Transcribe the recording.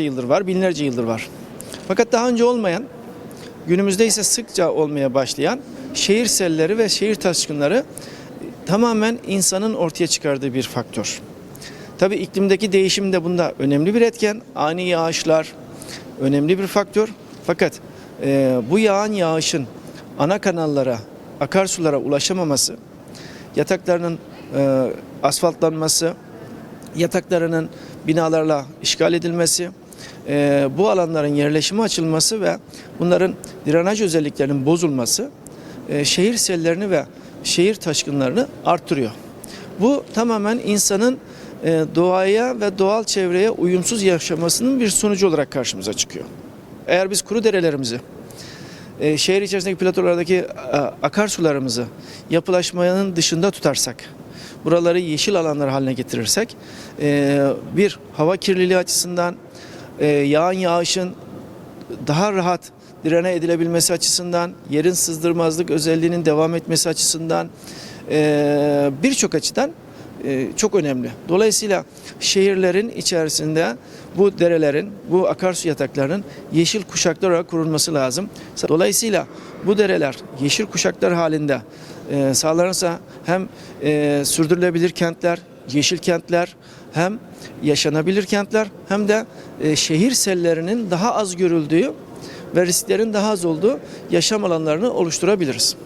yüzlerce yıldır var, binlerce yıldır var. Fakat daha önce olmayan, günümüzde ise sıkça olmaya başlayan şehir selleri ve şehir taşkınları tamamen insanın ortaya çıkardığı bir faktör. Tabii iklimdeki değişim de bunda önemli bir etken. Ani yağışlar önemli bir faktör. Fakat e, bu yağan yağışın ana kanallara, akarsulara ulaşamaması, yataklarının e, asfaltlanması, yataklarının binalarla işgal edilmesi, e, bu alanların yerleşime açılması ve bunların drenaj özelliklerinin bozulması e, şehir sellerini ve şehir taşkınlarını arttırıyor. Bu tamamen insanın e, doğaya ve doğal çevreye uyumsuz yaşamasının bir sonucu olarak karşımıza çıkıyor. Eğer biz kuru derelerimizi, e, şehir içerisindeki platolardaki e, akarsularımızı yapılaşmanın dışında tutarsak, buraları yeşil alanlar haline getirirsek, e, bir hava kirliliği açısından, e, yağan yağışın daha rahat direne edilebilmesi açısından, yerin sızdırmazlık özelliğinin devam etmesi açısından e, birçok açıdan e, çok önemli. Dolayısıyla şehirlerin içerisinde bu derelerin, bu akarsu yataklarının yeşil kuşaklar olarak kurulması lazım. Dolayısıyla bu dereler yeşil kuşaklar halinde e, sağlanırsa hem sürdürülebilir kentler, yeşil kentler, hem yaşanabilir kentler hem de e, şehir sellerinin daha az görüldüğü ve risklerin daha az olduğu yaşam alanlarını oluşturabiliriz.